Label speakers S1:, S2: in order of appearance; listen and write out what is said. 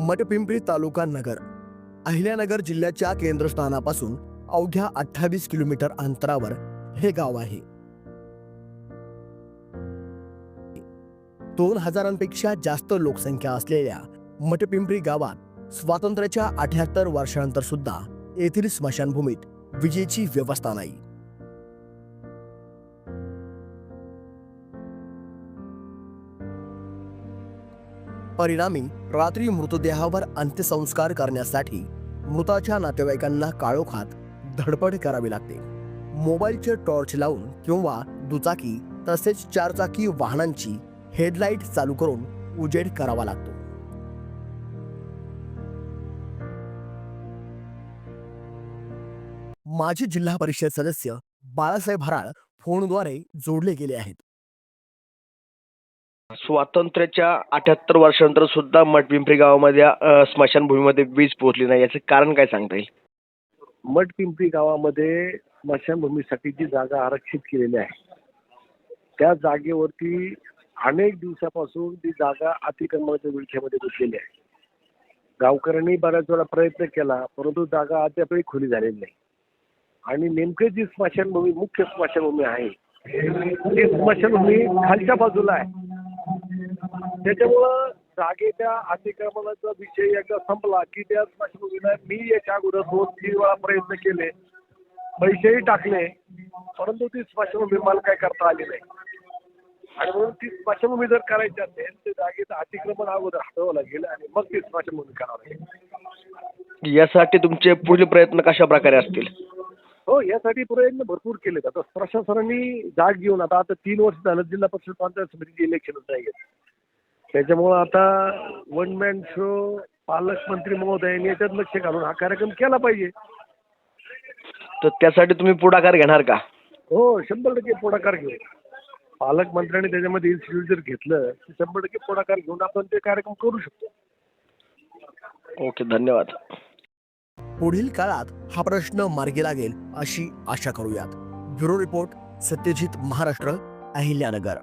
S1: मठपिंपरी तालुका नगर. अहिल्यानगर जिल्ह्याच्या केंद्रस्थानापासून अवघ्या अठ्ठावीस किलोमीटर अंतरावर हे गाव आहे. दोन हजारांपेक्षा जास्त लोकसंख्या असलेल्या मठपिंपरी गावात स्वातंत्र्याच्या अठ्याहत्तर वर्षानंतर सुद्धा येथील स्मशानभूमीत विजेची व्यवस्था नाही. परिणामी रात्री मृतदेहावर अंत्यसंस्कार करण्यासाठी मृताच्या नातेवाईकांना काळोखात धडपड करावी लागते. मोबाईलचे टॉर्च लावून किंवा दुचाकी तसेच चारचाकी वाहनांची हेडलाईट चालू करून उजेड करावा लागतो. माजी जिल्हा परिषद सदस्य बाळासाहेब हराळ फोनद्वारे जोडले गेले आहेत.
S2: स्वातंत्र्याच्या अठ्याहत्तर वर्षानंतर सुद्धा मठपिंपरी गावामध्ये स्मशानभूमीमध्ये वीज पोहोचली नाही. याचं कारण काय सांगता येईल?
S3: मठपिंपरी गावामध्ये स्मशानभूमीसाठी जी जागा आरक्षित केलेली आहे त्या जागेवरती अनेक दिवसापासून ती जागा अतिक्रमणाच्या विळख्यामध्ये घुसलेली आहे. गावकऱ्यांनी बऱ्याच वेळा प्रयत्न केला परंतु जागा अद्यापही खुली झालेली नाही. आणि नेमके जी स्मशानभूमी मुख्य स्मशानभूमी आहे ती स्मशानभूमी खालच्या बाजूला आहे. त्याच्यामुळं जागेच्या अतिक्रमणाचा विषय एकदा संपला की त्या स्मशानभूमीला मी याच्या अगोदर दोन तीन वेळा प्रयत्न केले. पैसेही टाकले परंतु ती स्मशानभूमी मला काय करता आली नाही. आणि म्हणून ती स्मशानभूमी जर करायची असेल तर जागेचं अतिक्रमण अगोदर हटवावं लागेल आणि मग ती स्मशानभूमी करावं लागेल
S2: यासाठी तुमचे पुढील प्रयत्न कशा प्रकारे असतील?
S3: हो यासाठी प्रयत्न भरपूर केलेत. आता प्रशासनाने जाग घेऊन आता आता तीन वर्ष झालं जिल्हा परिषद पंचायत समितीचे इलेक्शन नाही त्याच्यामुळं आता वन मॅन शो पालकमंत्री महोदयांनी याच्यात लक्ष घालून हा कार्यक्रम केला पाहिजे.
S2: तर त्यासाठी तुम्ही पुढाकार घेणार का?
S3: हो शंभर टक्के पुढाकार घेऊ. पालकमंत्र्यांनी त्याच्यामध्ये इन्स्टिट्यूट जर घेतलं तर शंभर टक्के पुढाकार घेऊन आपण ते कार्यक्रम करू शकतो.
S2: ओके धन्यवाद.
S1: पुढील काळात हा प्रश्न मार्गी लागेल अशी आशा करूयात. Bureau report Satyajit Maharashtra Ahilyanagar.